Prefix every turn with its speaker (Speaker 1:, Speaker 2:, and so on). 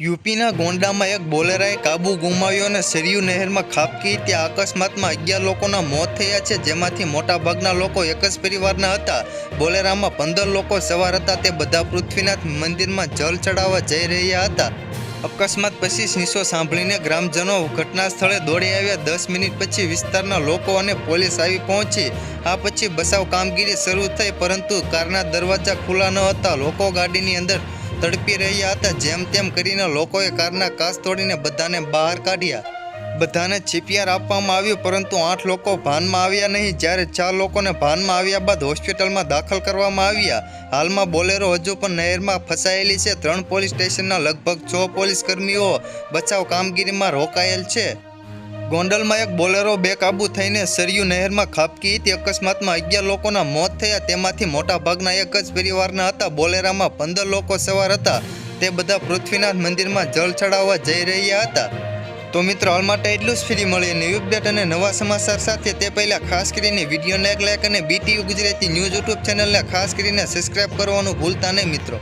Speaker 1: યુપીના ગોંડામાં એક બોલેરાએ કાબુ ગુમાવ્યો અને સરયુ નહેરમાં ખાબકી ત્યાં અકસ્માતમાં અગિયાર લોકોના મોત થયા છે, જેમાંથી મોટાભાગના લોકો એક જ પરિવારના હતા. બોલેરામાં પંદર લોકો સવાર હતા, તે બધા પૃથ્વીનાથ મંદિરમાં જલ ચડાવવા જઈ રહ્યા હતા. અકસ્માત પછી શીશો સાંભળીને ગ્રામજનો ઘટના સ્થળે દોડી આવ્યા. દસ મિનિટ પછી વિસ્તારના લોકો અને પોલીસ આવી પહોંચી. આ પછી બચાવ કામગીરી શરૂ થઈ, પરંતુ કારના દરવાજા ખુલ્લા ન હતા. લોકો ગાડીની અંદર તડપી રહ્યા હતા, જેમ તેમ કરીને લોકોએ કારના કાચ તોડીને બધાને બહાર કાઢ્યા. બધાને છીપિયાર આપવામાં આવ્યું, પરંતુ આઠ લોકો ભાનમાં આવ્યા નહીં. જ્યારે ચાર લોકોને ભાનમાં આવ્યા બાદ હોસ્પિટલમાં દાખલ કરવામાં આવ્યા. હાલમાં બોલેરો હજુ પણ નહેરમાં ફસાયેલી છે. ત્રણ પોલીસ સ્ટેશનના લગભગ છ પોલીસ કર્મીઓ બચાવ કામગીરીમાં રોકાયેલ છે. ગોંડલમાં એક બોલેરો બેકાબુ થઈને સરયુ નહેરમાં ખાબકી હતી. અકસ્માતમાં અગિયાર લોકોના મોત થયા. તેમાંથી મોટાભાગના એક જ પરિવારના હતા. બોલેરામાં પંદર લોકો સવાર હતા. તે બધા પૃથ્વીનાથ મંદિરમાં જળ ચડાવવા જઈ રહ્યા હતા. તો મિત્રો, હાલ માટે એટલું જ. ફ્રી મળીએ ન્યૂ અપડેટ અને નવા સમાચાર સાથે. તે પહેલાં ખાસ કરીને વિડીયોને એક લાઈક અને બીટીયુ ગુજરાતી ન્યૂઝ યુટ્યુબ ચેનલને ખાસ કરીને સબસ્ક્રાઈબ કરવાનું ભૂલતા નહીં મિત્રો.